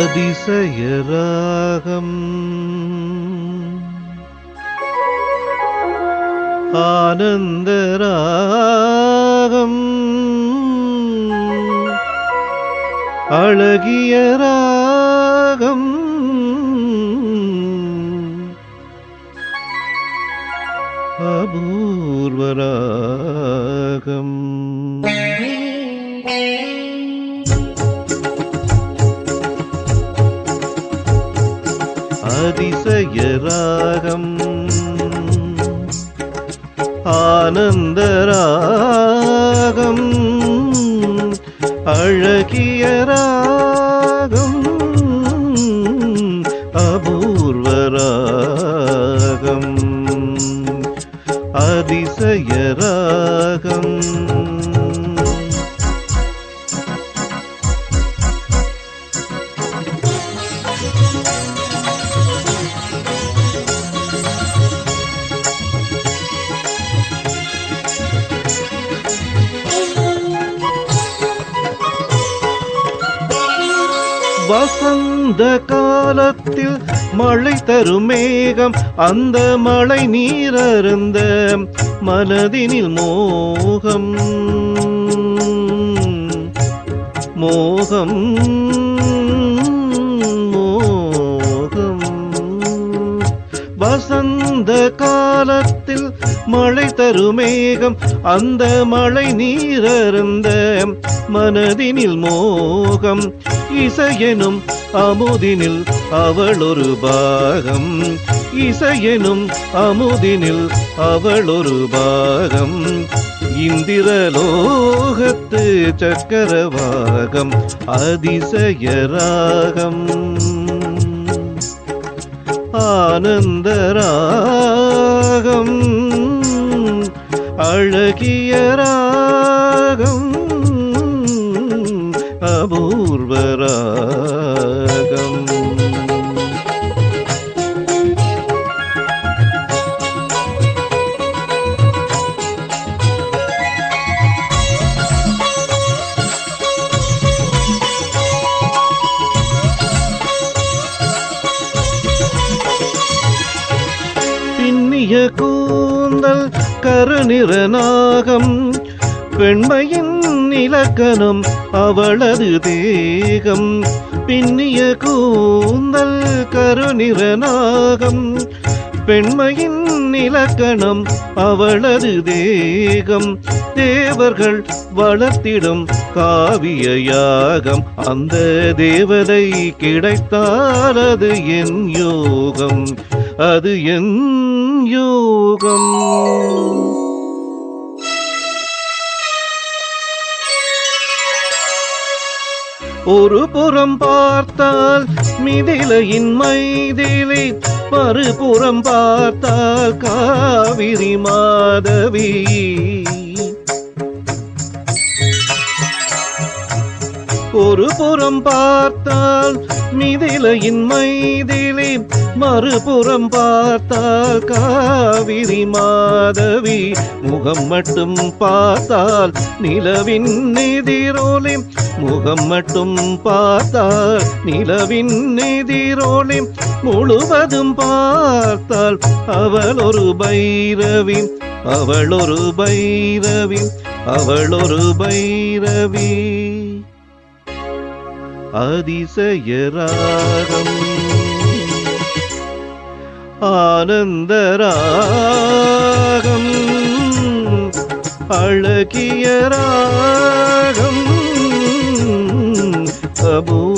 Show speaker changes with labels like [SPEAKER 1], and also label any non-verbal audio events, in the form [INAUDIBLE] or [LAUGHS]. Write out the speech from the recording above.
[SPEAKER 1] அதிசயராகம். ஆனந்தராகம். அழகிய ராகம் அபூர்வராகம். [LAUGHS] அதிசய ராகம் ஆனந்த ராகம் அழகிய ராகம் அபூர்வ ராகம் அபூர்வராகம். அதிசயராகம். வசந்த காலத்தில் மழை தரும் மேகம் அந்த மழை நீரருந்த மனதினில் மோகம். மோகம். காலத்தில் மழை தருமேகம் அந்த மழை நீரந்த மனதினில் மோகம். இசையெனும் அமுதினில் அவள் ஒரு பாகம். இசையெனும் அமுதினில் அவள் ஒரு பாகம். இந்திரலோகத்து சக்கரவாகம் அதிசயராகம் ஆனந்தராகம் அழகிய ராகம் அபூர்வராகம் கூடிய கூந்தல் கருநிற நாகம் பெண்மையின் இலக்கணம் அவளது தேகம். பின்னிய கூந்தல் கருநிற நாகம் பெண்மையின் இலக்கணம் அவளது தேகம். தேவர்கள் வளர்த்திடும் காவிய யாகம் அந்த தேவதை கிடைத்தால் அது என் யோகம். அது என் யோகம் ஒரு புறம் பார்த்தால் மிதிலையின் மைதிலை மறுபுறம் பார்த்தால் காவிரி மாதவி. ஒரு புறம் பார்த்தால் மிதிலையின் மைதிலி மறுபுறம் பார்த்தால் காவிரி மாதவி. முகம் மட்டும் பார்த்தால் நிலவின் எதிரோலே முகம் மட்டும் பார்த்தால் நிலவின் எதிரோலே முழுவதும் பார்த்தால் அவள் ஒரு பைரவி. அவள் ஒரு பைரவி. அவள் ஒரு பைரவி. அதிசயராகம். ஆனந்தராகம். அழகியராகம் அபூ